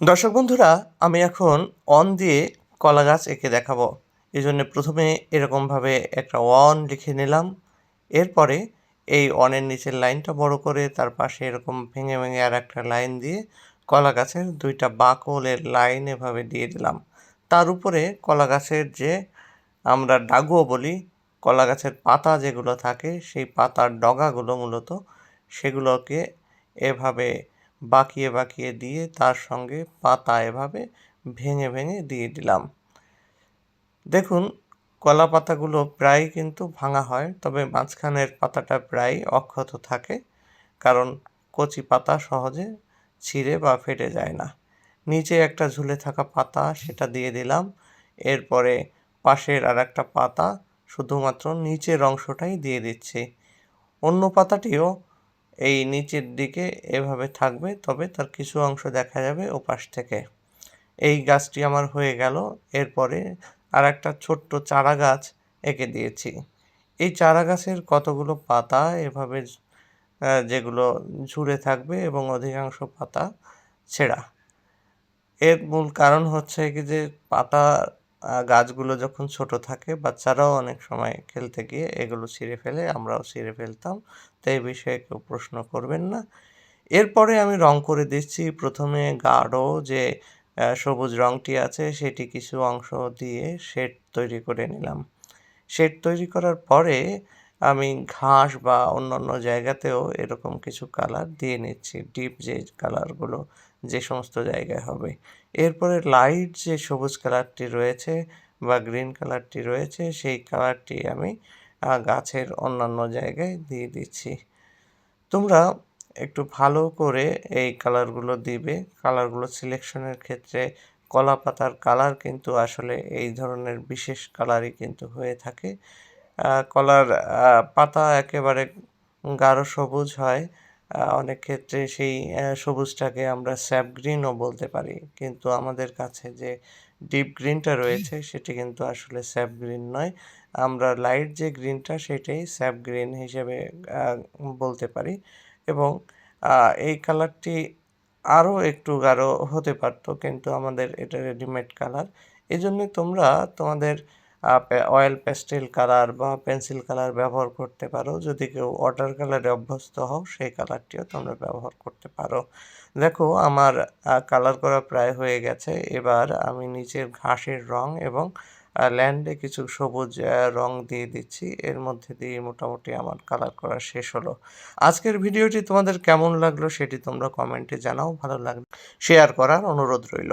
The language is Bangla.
দর্শক বন্ধুরা, আমি এখন অন দিয়ে কলা গাছ এঁকে দেখাবো। এই জন্য প্রথমে এরকমভাবে একটা অন লিখে নিলাম। এরপরে এই অনের নিচের লাইনটা বড় করে তার পাশে এরকম ভেঙে ভেঙে আর একটা লাইন দিয়ে কলা গাছের দুইটা বাকলের লাইন এভাবে দিয়ে দিলাম। তার উপরে কলা গাছের যে আমরা ডাগুও বলি, কলা গাছের পাতা যেগুলো থাকে, সেই পাতার ডগাগুলো মূলত সেগুলোকে এভাবে বাঁকিয়ে বাঁকিয়ে দিয়ে তার সঙ্গে পাতা এভাবে ভেঙে ভেঙে দিয়ে দিলাম। দেখুন, কলা পাতাগুলো প্রায় কিন্তু ভাঙা হয়, তবে মাঝখানের পাতাটা প্রায় অক্ষত থাকে, কারণ কচি পাতা সহজে ছিঁড়ে বা ফেটে যায় না। নিচে একটা ঝুলে থাকা পাতা, সেটা দিয়ে দিলাম। এরপরে পাশের আর একটা পাতা শুধুমাত্র নিচের অংশটাই দিয়ে দিচ্ছি। অন্য পাতাটিও এই নিচের দিকে এভাবে থাকবে, তবে তার কিছু অংশ দেখা যাবে ওপাশ থেকে। এই গাছটি আমার হয়ে গেল, এরপরে আর একটা ছোট্ট চারা গাছ এঁকে দিয়েছি। এই চারা গাছের কতগুলো পাতা এভাবে যেগুলো ঝুলে থাকবে এবং অধিকাংশ পাতা ছেঁড়া। এর মূল কারণ হচ্ছে কি যে পাতা গাছগুলো যখন ছোট থাকে, বাচ্চারাও অনেক সময় খেলতে গিয়ে এগুলো ছিঁড়ে ফেলে, আমরাও ছিঁড়ে ফেলতাম। তো এই বিষয়ে কেউ প্রশ্ন করবেন না। এরপরে আমি রং করে দিচ্ছি। প্রথমে গাঢ় যে সবুজ রংটি আছে, সেটি কিছু অংশ দিয়ে শেড তৈরি করে নিলাম। শেড তৈরি করার পরে আমি ঘাস বা অন্যান্য জায়গাতেও এরকম কিছু কালার দিয়ে নিচ্ছি। ডিপ যে কালারগুলো যে সমস্ত জায়গায় হবে। এরপরে লাইট যে সবুজ কালারটি রয়েছে বা গ্রিন কালারটি রয়েছে, সেই কালারটি আমি গাছের অন্যান্য জায়গায় দিয়ে দিচ্ছি। তোমরা একটু ভালো করে এই কালারগুলো দিবে। কালারগুলো সিলেকশনের ক্ষেত্রে কলা পাতার কালার কিন্তু আসলে এই ধরনের বিশেষ কালারই কিন্তু হয়ে থাকে। কলার পাতা একেবারে গাঢ় সবুজ হয়। অনেক ক্ষেত্রে সেই সবুজটাকে আমরা স্যাপ গ্রিনও বলতে পারি। কিন্তু আমাদের কাছে যে ডিপ গ্রিনটা রয়েছে, সেটি কিন্তু আসলে স্যাপ গ্রিন নয়। আমরা লাইট যে গ্রিনটা সেটাই স্যাপ গ্রিন হিসেবে বলতে পারি। এবং এই কালারটি আরও একটু গাঢ় হতে পারতো, কিন্তু আমাদের এটা রেডিমেড কালার এই তোমরা তোমাদের অয়েল প্যাস্টেল কালার বা পেন্সিল কালার ব্যবহার করতে পারো। যদি কেউ ওয়াটার কালারে অভ্যস্ত হও, সেই কালারটিও তোমরা ব্যবহার করতে পারো। দেখো, আমার কালার করা প্রায় হয়ে গেছে। এবার আমি নিচের ঘাসের রং এবং ল্যান্ডে কিছু সবুজ রং দিয়ে দিচ্ছি। এর মধ্যে দিয়ে মোটামুটি আমার কালার করা শেষ হলো। আজকের ভিডিওটি তোমাদের কেমন লাগল সেটি তোমরা কমেন্টে জানাও। ভালো লাগল শেয়ার করার অনুরোধ রইল।